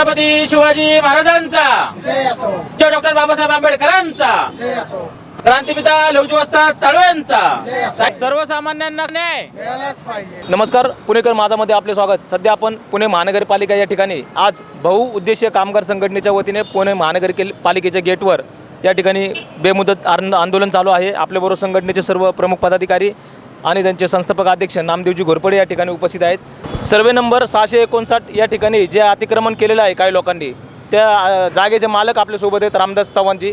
छत्रपती शिवाजी महाराजांचा. जय डॉक्टर बाबासाहेब आंबेडकरांचा. क्रांतिपिता लवजी वस्ताद साळवेंचा. सर्वसामान्यांना न्याय. नमस्कार पुणेकर माझामध्ये आपले स्वागत. सध्या आपण पुणे महानगरपालिका या ठिकाणी आज बहुउद्देशीय कामगार संघटनेच्या वतीने पुणे महानगरपालिकेच्या गेटवर या ठिकाणी बेमुदत आंद- आंदोलन चालू आहे. आपल्याबरोबर संघटनेचे सर्व प्रमुख पदाधिकारी आणि त्यांचे संस्थापक अध्यक्ष नामदेवजी घोरपडे या ठिकाणी उपस्थित आहेत. सर्वे नंबर सहाशे एकोणसाठ या ठिकाणी जे अतिक्रमण केलेलं आहे काही लोकांनी त्या जागेचे मालक आपल्यासोबत आहेत रामदास चव्हाणजी.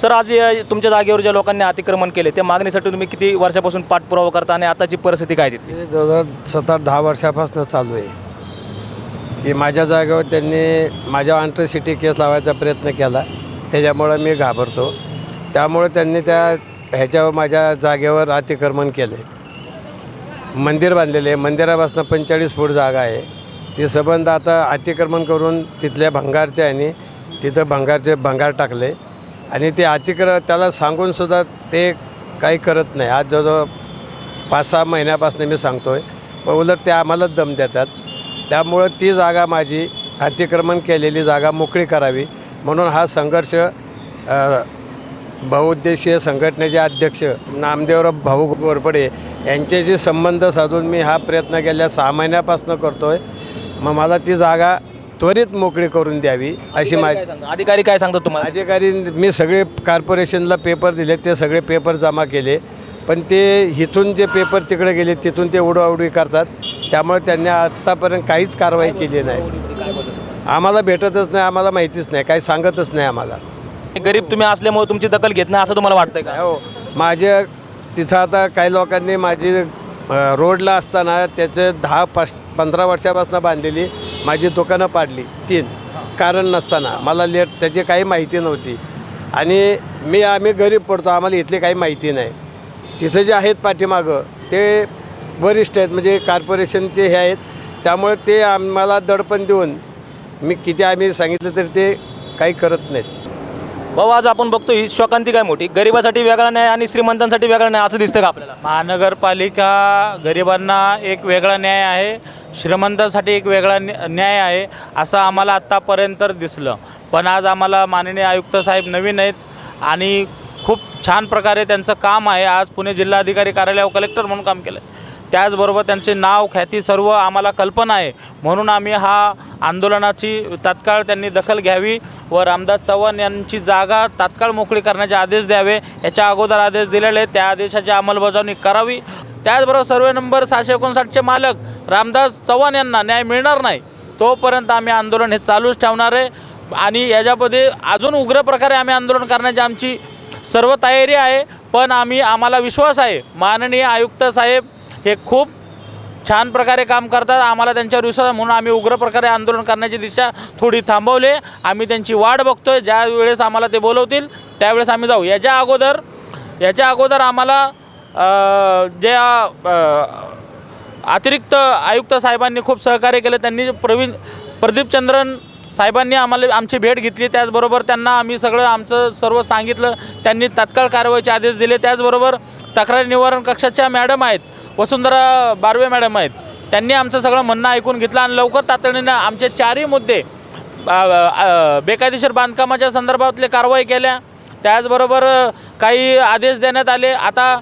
सर आज या तुमच्या जागेवर ज्या लोकांनी अतिक्रमण केले त्या मागणीसाठी तुम्ही किती वर्षापासून पाठपुरावा करता आणि आताची परिस्थिती काय तिथे जवळजवळ सात आठ दहा वर्षापासून चालू आहे. की माझ्या जागेवर त्यांनी माझ्या अँट्रसिटी केस लावायचा प्रयत्न केला. त्याच्यामुळं मी घाबरतो. त्यामुळे त्यांनी त्या ह्याच्यावर माझ्या जागेवर अतिक्रमण केले. मंदिर बांधलेले आहे मंदिरापासून पंचेचाळीस फूट जागा आहे. ती संबंध आता अतिक्रमण करून तिथल्या भंगारच्या आणि तिथं भंगारचे भंगार टाकले. आणि ते अतिक्रम त्याला सांगूनसुद्धा ते काही करत नाही. आज जवळजवळ पाच सहा महिन्यापासून मी सांगतो आहे पण उलट ते आम्हालाच दम देतात. त्यामुळं ती जागा माझी अतिक्रमण केलेली जागा मोकळी करावी. म्हणून हा संघर्ष बहुउद्देशीय संघटनेचे अध्यक्ष नामदेवराव भाऊ गोरपडे यांच्याशी संबंध साधून मी हा प्रयत्न गेल्या सहा महिन्यापासून करतो आहे मग मला ती जागा त्वरित मोकळी करून द्यावी अशी सांगता? अधिकारी काय सांगतात तुम्हाला? अधिकारी मी सगळे कॉर्पोरेशनला पेपर दिले ते सगळे पेपर जमा केले. पण ते इथून जे पेपर तिकडे गेले तिथून ते उडवाउडवी करतात. त्यामुळे त्यांनी आत्तापर्यंत काहीच कारवाई केली नाही. आम्हाला भेटतच नाही आम्हाला माहितीच नाही काही सांगतच नाही आम्हाला. गरीब तुम्ही असल्यामुळे तुमची दखल घेत नाही असं तुम्हाला वाटतंय का? हो माझ्या तिथं आता काही लोकांनी माझी अ, रोडला असताना त्याचं दहा पाच पंधरा वर्षापासून बांधलेली माझी दुकानं पाडली तीन. कारण नसताना. मला लेट त्याची काही माहिती नव्हती. आणि मी आम्ही गरीब पडतो आम्हाला इथली काही माहिती नाही. तिथं जे आहेत पाठीमागं ते वरिष्ठ आहेत म्हणजे कॉर्पोरेशनचे हे आहेत. त्यामुळे ते आम्हाला दडपण देऊन मी किती आम्ही सांगितलं तरी ते काही करत नाहीत. भाऊ आज आपण बघतो ही शोकांती काय मोठी? गरिबासाठी वेगळा न्याय आणि श्रीमंतांसाठी वेगळा न्याय असं दिसतं का आपल्याला? महानगरपालिका गरिबांना एक वेगळा न्याय आहे श्रीमंतांसाठी एक वेगळा न्या- न्याय आहे असं आम्हाला आत्तापर्यंत दिसलं. पण आज आम्हाला माननीय आयुक्त साहेब नवीन आहेत आणि खूप छान प्रकारे त्यांचं काम आहे. आज पुणे जिल्हाधिकारी कार्यालयावर कलेक्टर म्हणून काम केलं त्याचबरोबर त्यांचे नाव ख्याती सर्व आम्हाला कल्पना आहे. म्हणून आम्ही हा आंदोलनाची तात्काळ त्यांनी दखल घ्यावी व रामदास चव्हाण यांची जागा तात्काळ मोकळी करण्याचे आदेश द्यावे याच्या अगोदर आदेश दिलेले आहेत. त्या आदेशाची अंमलबजावणी करावी. त्याचबरोबर सर्वे नंबर सहाशे एकोणसाठचे मालक रामदास चव्हाण यांना न्याय मिळणार नाही तोपर्यंत आम्ही आंदोलन हे चालूच ठेवणार आहे. आणि याच्यामध्ये अजून उग्र प्रकारे आम्ही आंदोलन करण्याची आमची सर्व तयारी आहे. पण आम्ही आम्हाला विश्वास आहे. माननीय आयुक्त साहेब हे खूप छान प्रकारे काम करतात. आम्हाला त्यांच्यावर विश्वास म्हणून आम्ही उग्र प्रकारे आंदोलन करण्याची दिशा थोडी थांबवले. आम्ही त्यांची वाट बघतोय. ज्या वेळेस आम्हाला ते बोलवतील त्यावेळेस आम्ही जाऊ. याच्या अगोदर याच्या अगोदर आम्हाला जे अतिरिक्त आयुक्त साहेबांनी खूप सहकार्य केलं. त्यांनी प्रवीण प्रदीपचंद्रन साहेबांनी आम्हाला आमची भेट घेतली. त्याचबरोबर त्यांना आम्ही सगळं आमचं सर्व सांगितलं. त्यांनी तात्काळ कारवाईचे आदेश दिले. त्याचबरोबर तक्रार निवारण कक्षाच्या मॅडम आहेत. वसुंधरा बारवे मॅडम आहेत. त्यांनी आमचं सगळं म्हणणं ऐकून घेतलं आणि लवकर तातडीनं आमचे चारही मुद्दे बेकायदेशीर बांधकामाच्या संदर्भातले कारवाई केल्या. त्याचबरोबर काही आदेश देण्यात आले. आता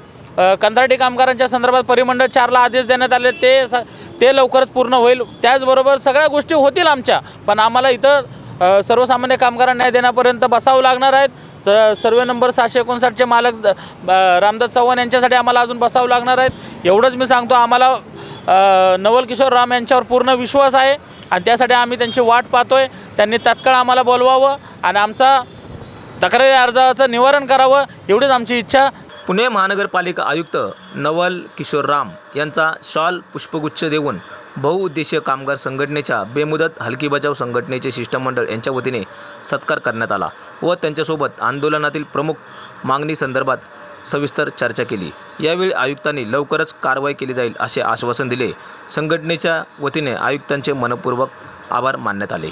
कंत्राटी कामगारांच्या संदर्भात परिमंडळ चारला आदेश देण्यात आले. ते स- ते लवकरच पूर्ण होईल. त्याचबरोबर सगळ्या गोष्टी होतील आमच्या. पण आम्हाला इथं सर्वसामान्य कामगारांना न्याय देण्यापर्यंत बसावं लागणार आहेत. तर सर्वे नंबर सहाशे एकोणसाठचे मालक ब- रामदास चव्हाण यांच्यासाठी आम्हाला अजून बसावं लागणार आहेत. एवढंच मी सांगतो आम्हाला नवल किशोर राम यांच्यावर पूर्ण विश्वास आहे आणि त्यासाठी आम्ही त्यांची वाट पाहतो आहे त्यांनी तात्काळ आम्हाला बोलवावं आणि आमचा तक्रारी अर्जाचं निवारण करावं एवढीच आमची इच्छा. पुणे महानगरपालिका आयुक्त नवल किशोर राम यांचा शॉल पुष्पगुच्छ देऊन बहुउद्देशीय कामगार संघटनेच्या बेमुदत हलकीबजाव संघटनेचे शिष्टमंडळ यांच्या वतीने सत्कार करण्यात आला व त्यांच्यासोबत आंदोलनातील प्रमुख मागणी संदर्भात सविस्तर चर्चा केली. यावेळी आयुक्तांनी लवकरच कारवाई केली जाईल असे आश्वासन दिले. संघटनेच्या वतीने आयुक्तांचे मनपूर्वक आभार मानण्यात आले.